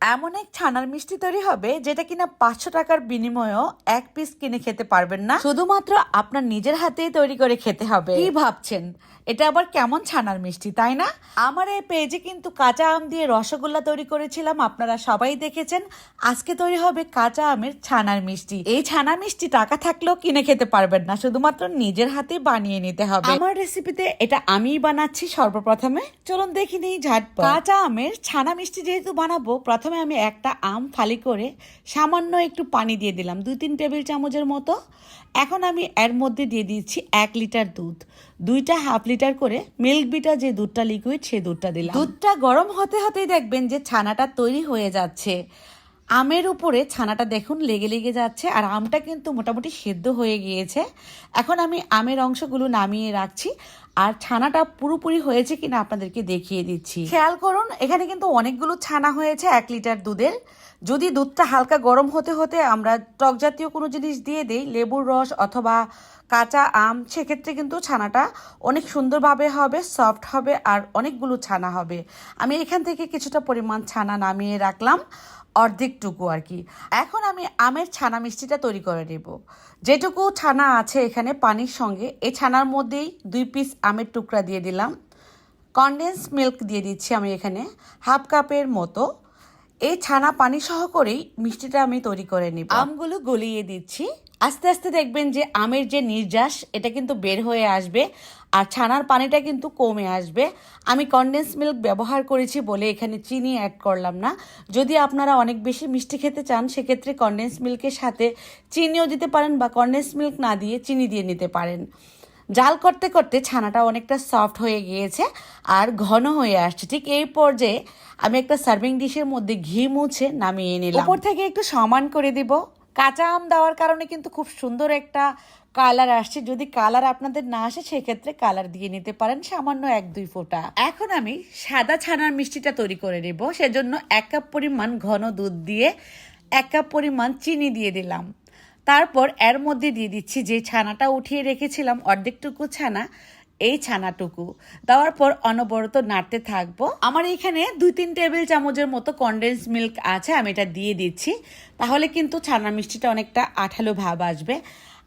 এমন এক ছানার মিষ্টি তৈরি হবে যেটা কিনা পাঁচশো টাকার বিনিময়েও এক পিস কিনে খেতে পারবেন না। শুধুমাত্র আপনার নিজের হাতেই তৈরি করে খেতে হবে। কি ভাবছেন? এটা আবার কেমন ছানার মিষ্টি তাই না? আমার এই পেজে কিন্তু কাঁচা আম দিয়ে রসগোল্লা তৈরি করেছিলাম আপনারা সবাই দেখেছেন। আজকে তৈরি হবে কাঁচা আমের ছানার মিষ্টি। এই ছানা মিষ্টি টাকা থাকলেও কিনে খেতে পারবেন না শুধুমাত্র নিজের হাতে বানিয়ে নিতে হবে। আমার রেসিপিতে এটা আমিই বানাচ্ছি সর্বপ্রথমে। চলুন দেখি নেই ঝাটপট। কাঁচা আমের ছানা মিষ্টি যেহেতু বানাবো প্রথমে আমি একটা আম ফালি করে সামান্য একটু পানি দিয়ে দিলাম, দুই তিন টেবিল চামচের মতো। এখন আমি এর মধ্যে দিয়ে দিচ্ছি এক লিটার দুধ। দুইটা হাফ লিটার করে মিল্ক বিটার যে দুধটা লিকুইড সেই দুধটা দিলাম। দুধটা গরম হতে হতেই দেখবেন যে ছানাটা তৈরি হয়ে যাচ্ছে। আমের উপরে ছানাটা দেখুন লেগে লেগে যাচ্ছে, আর আমটা কিন্তু মোটামুটি সেদ্ধ হয়ে গিয়েছে। এখন আমি আমের অংশগুলো নামিয়ে রাখছি। আর ছানাটা পুরোপুরি হয়েছে কিনা আপনাদেরকে দেখিয়ে দিচ্ছি। খেয়াল করুন, এখানে কিন্তু অনেকগুলো ছানা হয়েছে, এক লিটার দুধের। যদি দুধটা হালকা গরম হতে হতে আমরা টক জাতীয় কোনো জিনিস দিয়ে দিই, লেবুর রস অথবা কাঁচা আম, সেক্ষেত্রে কিন্তু ছানাটা অনেক সুন্দরভাবে হবে, সফট হবে আর অনেকগুলো ছানা হবে। আমি এখান থেকে কিছুটা পরিমাণ ছানা নামিয়ে রাখলাম, অর্ধেকটুকু আর কি। এখন আমি আমের ছানা মিষ্টিটা তৈরি করে নেব। যেটুকু ছানা আছে এখানে পানির সঙ্গে এই ছানার মধ্যেই দুই পিস আমের টুকরা দিয়ে দিলাম। কনডেন্স মিল্ক দিয়ে দিচ্ছি আমি এখানে হাফ কাপের মতো। এই ছানা পানি সহ করেই মিষ্টিটা আমি তৈরি করে নিব। আমগুলো গলিয়ে দিচ্ছি। আস্তে আস্তে দেখবেন যে আমের যে নির্যাস, এটা কিন্তু বের হয়ে আসবে আর ছানার পানিটা কিন্তু কমে আসবে। আমি কনডেন্স মিল্ক ব্যবহার করেছি বলে এখানে চিনি অ্যাড করলাম না। যদি আপনারা অনেক বেশি মিষ্টি খেতে চান, সেক্ষেত্রে কনডেন্স মিল্কের সাথে চিনিও দিতে পারেন বা কনডেন্স মিল্ক না দিয়ে চিনি দিয়ে নিতে পারেন। জাল করতে করতে ছানাটা অনেকটা সফট হয়ে গিয়েছে আর ঘন হয়ে আসছে। ঠিক এই পর্যায়ে আমি একটা সার্ভিং ডিশের মধ্যে ঘি মুছে নামিয়ে নিলাম। উপর থেকে একটু সমান করে দিব। কাঁচা আম দেওয়ার কারণে কিন্তু খুব সুন্দর একটা কালার আসছে। যদি কালার আপনাদের না আসে, সেক্ষেত্রে কালার দিয়ে নিতে পারেন সামান্য এক, দুই ফোঁটা। এখন আমি সাদা ছানার মিষ্টিটা তৈরি করে নেব। সেজন্য এক কাপ পরিমাণ ঘন দুধ দিয়ে এক কাপ পরিমাণ চিনি দিয়ে দিলাম। তারপর এর মধ্যে দিয়ে দিচ্ছি যে ছানাটা উঠিয়ে রেখেছিলাম, অর্ধেকটুকু ছানা, এই ছানাটুকু। দেওয়ার পর অনবরত নাড়তে থাকব। আমার এখানে দুই তিন টেবিল চামচের মতো কনডেন্স মিল্ক আছে, আমি এটা দিয়ে দিচ্ছি। তাহলে কিন্তু ছানা মিষ্টিটা অনেকটা আঠালো ভাব আসবে।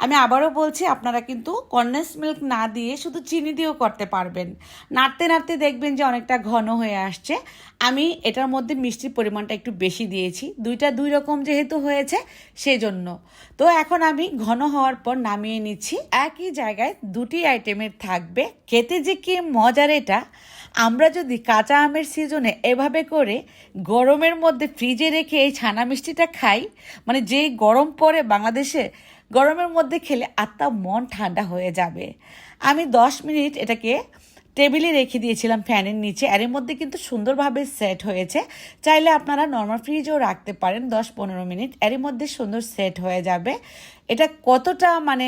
আমি আবারও বলছি, আপনারা কিন্তু কনডেন্স মিল্ক না দিয়ে শুধু চিনি দিয়েও করতে পারবেন। নাড়তে নাড়তে দেখবেন যে অনেকটা ঘন হয়ে আসছে। আমি এটার মধ্যে মিষ্টির পরিমাণটা একটু বেশি দিয়েছি। দুইটা দুই রকম যেহেতু হয়েছে, সেজন্য। তো এখন আমি ঘন হওয়ার পর নামিয়ে নিচ্ছি। একই জায়গায় দুটি আইটেমের থাকবে। খেতে যে কি মজার এটা! আমরা যদি কাঁচা আমের সিজনে এভাবে করে গরমের মধ্যে ফ্রিজে রেখে এই ছানা মিষ্টিটা খাই মানে যেই গরম পড়ে বাংলাদেশে, গরমের মধ্যে খেলে আত্মা মন ঠান্ডা হয়ে যাবে। আমি দশ মিনিট এটাকে টেবিলে রেখে দিয়েছিলাম ফ্যানের নিচে এর মধ্যে কিন্তু সুন্দরভাবে সেট হয়েছে। চাইলে আপনারা নর্মাল ফ্রিজেও রাখতে পারেন দশ পনেরো মিনিট এর মধ্যে সুন্দর সেট হয়ে যাবে। এটা কতটা মানে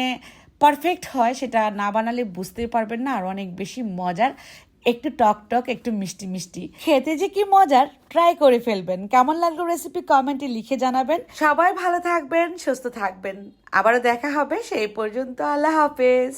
পারফেক্ট হয় সেটা না বানালে বুঝতেই পারবেন না, আর অনেক বেশি মজার। একটু টক টক, একটু মিষ্টি মিষ্টি। খেতে যে কি মজার ট্রাই করে ফেলবেন। কেমন লাগল রেসিপি কমেন্টে লিখে জানাবেন। সবাই ভালো থাকবেন, সুস্থ থাকবেন। আবারও দেখা হবে, সেই পর্যন্ত আল্লাহ হাফেজ।